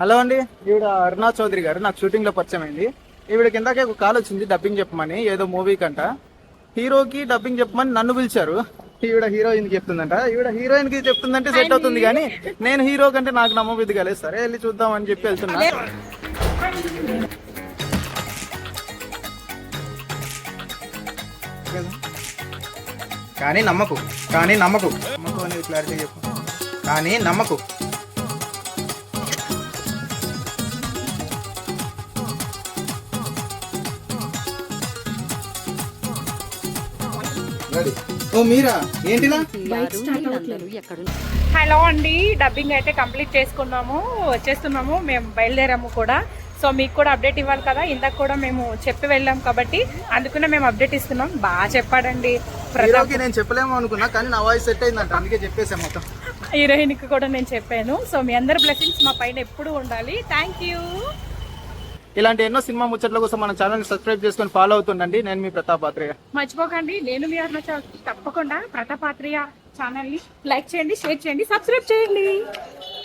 Hello అండి. ఈవిడ అరుణా చౌదరి గారు నాకు షూటింగ్లో పరిచయం అయింది. ఈవిడ కిందకే ఒక కాల్ వచ్చింది డబ్బింగ్ చెప్పమని ఏదో మూవీ కంట. హీరోకి డబ్బింగ్ చెప్పమని నన్ను పిలిచారు. ఈవిడ హీరోయిన్కి చెప్తుందంట. ఈవిడ హీరోయిన్కి చెప్తుందంటే సెట్ అవుతుంది కానీ నేను హీరో కంటే నాకు నమ్మబుద్ధి కాలేదు సరే. వెళ్ళి చూద్దాం అని చెప్పి వెళ్తున్నా. కానీ నమ్మకు కానీ నమ్మకు. నమ్మకు అనేది క్లారిటీ చెప్పు. కానీ నమ్మకు. ఓ మీరా? ఏంటిలా? హలో అండి డబ్బింగ్ అయితే కంప్లీట్ చేసుకున్నాము వచ్చేస్తున్నాము మేము బయలుదేరాము కూడా. సో మీకు కూడా అప్డేట్ ఇవ్వాలి కదా ఇందాక కూడా మేము చెప్పి వెళ్ళాం కాబట్టి అందుకనే మేము అప్డేట్ ఇస్తున్నాం. బాగా చెప్పాడండి. నేను చెప్పలేము అనుకున్నా కానీ నా వాయిస్ సెట్ అయిందంట అందుకే చెప్పేసాం మొత్తం. హీరోయిన్కి కూడా నేను చెప్పాను. సో మీ అందరి బ్లెస్సింగ్స్ మా పైన ఎప్పుడు ఉండాలి. Thank you. ఇలాంటి ఎన్నో సినిమా ముచ్చట్ల కోసం మన ఛానల్ సబ్స్క్రైబ్ చేసుకొని ఫాలో అవుతుండండి. నేను మీ ప్రతాప్ పాత్రయ్య మర్చిపోకండి నేను మీ తప్పకుండా ప్రతాపాత్రయ్య ఛానల్ని లైక్ చేయండి షేర్ చేయండి సబ్స్క్రైబ్ చేయండి.